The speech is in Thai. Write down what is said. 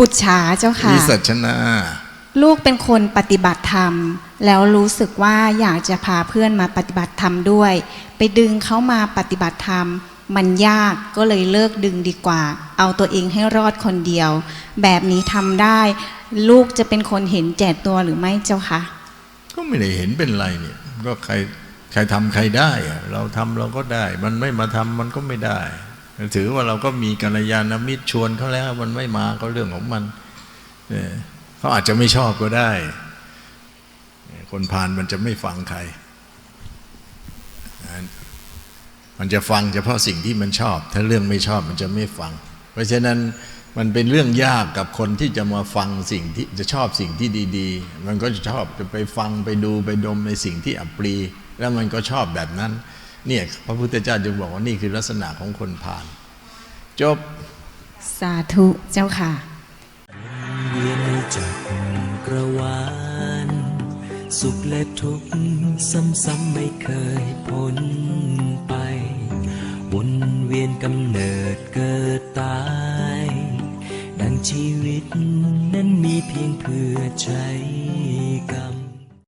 ปุจฉาเจ้าค่ะวิสัชนาลูกเป็นคนปฏิบัติธรรม แล้วรู้สึกว่าอยากจะพาเพื่อนมาปฏิบัติธรรมด้วย ไปดึงเขามาปฏิบัติธรรม มันยากก็เลยเลิกดึงดีกว่า เอาตัวเองให้รอดคนเดียว แบบนี้ทำได้ ลูกจะเป็นคนเห็นแก่ตัวหรือไม่เจ้าคะก็ไม่ได้เห็นเป็นไรเนี่ยก็ใครใครทำใครได้อะเราทำเราก็ได้ มันไม่มาทำมันก็ไม่ได้ ถือว่าเราก็มีกัลยาณมิตรชวนเขาแล้วมันไม่มาก็เรื่องของมันเออเขาอาจจะไม่ชอบก็ได้ คนพาลมันจะไม่ฟังใคร มันจะฟังเฉพาะสิ่งที่มันชอบ ถ้าเรื่องไม่ชอบมันจะไม่ฟัง เพราะฉะนั้นมันเป็นเรื่องยากกับคนที่จะมาฟังสิ่งที่จะชอบสิ่งที่ดี ๆ มันก็จะชอบจะไปฟังไปดูไปดมในสิ่งที่อัปรี แล้วมันก็ชอบแบบนั้น เนี่ยพระพุทธเจ้าจึงบอกว่านี่คือลักษณะของคนผ่าน จบ สาธุเจ้าค่ะเวียนจักกระวาลสุขและทุกข์ซ้ำๆไม่เคยพ้นไป วนเวียนกำเนิดเกิดตาย ดังชีวิตนั้นมีเพียงเพื่อใช้กรรม